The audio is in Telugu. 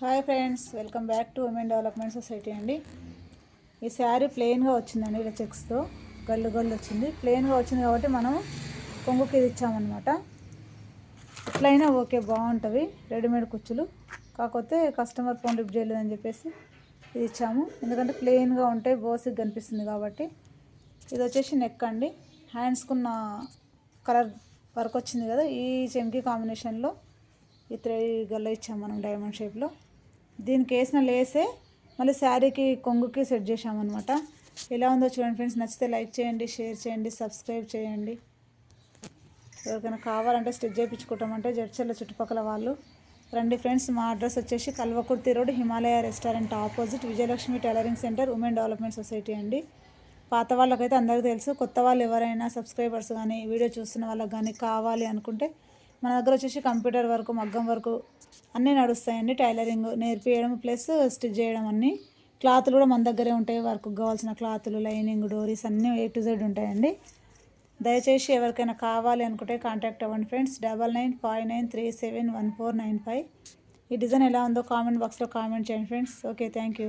Hi friends welcome back to women development society అండి. ఈ శారీ ప్లెయిన్గా వచ్చిందండి ఇలా చెక్స్తో. గల్లు గల్లు వచ్చింది. ప్లెయిన్గా వచ్చింది కాబట్టి మనం కొంగుకి ఇది ఇచ్చామన్నమాట. ఎట్లయినా ఓకే బాగుంటుంది. రెడీమేడ్ కుచ్చులు. కాకపోతే కస్టమర్ ఫోన్ లిఫ్ట్ చేయలేదని చెప్పేసి ఇది ఇచ్చాము. ఎందుకంటే ప్లెయిన్గా ఉంటే బోసిక్ కనిపిస్తుంది కాబట్టి. ఇది వచ్చేసి నెక్ అండి. హ్యాండ్స్కున్న కలర్ వర్క్ వచ్చింది కదా ఈ చెంకి కాంబినేషన్లో ఈ త్రీ గల్ల ఇచ్చాము మనం డైమండ్ షేప్లో. దీనికి వేసిన లేసే మళ్ళీ శారీకి కొంగుకి సెట్ చేసామన్నమాట ఎలా ఉందో చూడండి ఫ్రెండ్స్. నచ్చితే లైక్ చేయండి షేర్ చేయండి సబ్స్క్రైబ్ చేయండి. ఎవరికైనా కావాలంటే స్టిచ్ చేయించుకుంటామంటే జడ్చర్ల చుట్టుపక్కల వాళ్ళు. రండి ఫ్రెండ్స్ మా అడ్రస్ వచ్చేసి Kalwakurthy road Himalaya restaurant opposite Vijayalakshmi tailoring centre women development society అండి. పాత వాళ్ళకైతే అందరికీ తెలుసు. కొత్త వాళ్ళు ఎవరైనా సబ్స్క్రైబర్స్ కానీ వీడియో చూస్తున్న వాళ్ళకి కానీ కావాలి అనుకుంటే మన దగ్గర వచ్చేసి కంప్యూటర్ వరకు మగ్గం వరకు అన్నీ నడుస్తాయండి. టైలరింగ్ నేర్పియడం ప్లస్ స్టిచ్ చేయడం అన్నీ. క్లాతులు కూడా మన దగ్గరే ఉంటాయి. వర్క్ కావాల్సిన క్లాతులు లైనింగ్ డోరీస్ అన్నీ ఏ టు జెడ్ ఉంటాయండి. దయచేసి ఎవరికైనా కావాలి అనుకుంటే కాంటాక్ట్ అవ్వండి friends. Double nine five nine three seven one four nine five. ఈ డిజైన్ ఎలా ఉందో కామెంట్ బాక్స్లో కామెంట్ చేయండి ఫ్రెండ్స్. Okay thank you.